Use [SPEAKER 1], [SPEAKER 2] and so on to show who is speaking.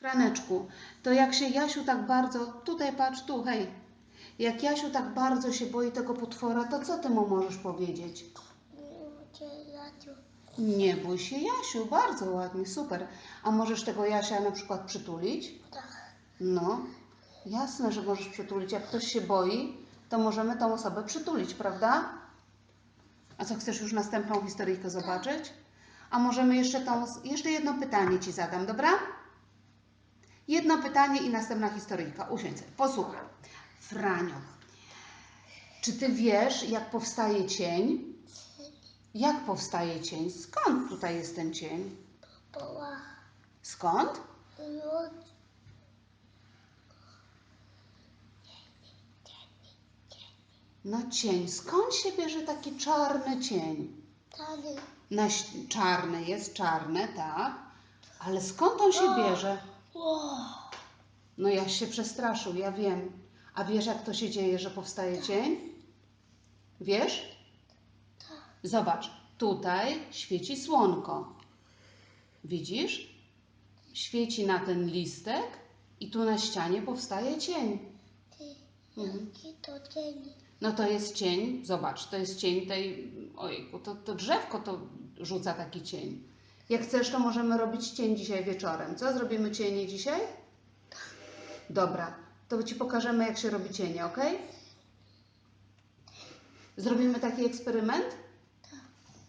[SPEAKER 1] Franeczku, to jak się Jasiu tak bardzo, tutaj patrz, tu, hej. Jak Jasiu tak bardzo się boi tego potwora, to co ty mu możesz powiedzieć? Nie bój się, Jasiu, bardzo ładnie, super. A możesz tego Jasia na przykład przytulić? No, jasne, że możesz przytulić. Jak ktoś się boi, to możemy tą osobę przytulić, prawda? A co, chcesz już następną historyjkę zobaczyć? A możemy jeszcze tą, jeszcze jedno pytanie Ci zadam, dobra? Jedno pytanie i następna historyjka. Usiądź sobie, posłuchaj. Franio, czy Ty wiesz, jak powstaje cień? Jak powstaje cień? Skąd tutaj jest ten cień? Skąd? No cień. Skąd się bierze taki czarny cień? Na ś- czarny jest, czarny, tak. Ale skąd on się bierze? No ja się przestraszył, ja wiem. A wiesz, jak to się dzieje, że powstaje cień? Wiesz? Zobacz, tutaj świeci słonko. Widzisz? Świeci na ten listek i tu na ścianie powstaje cień. Mhm. No to jest cień, zobacz, to jest cień tej, ojku, to, to drzewko to rzuca taki cień. Jak chcesz, to możemy robić cień dzisiaj wieczorem. Co? Zrobimy cienie dzisiaj? Dobra, to Ci pokażemy, jak się robi cienie, ok? Zrobimy taki eksperyment?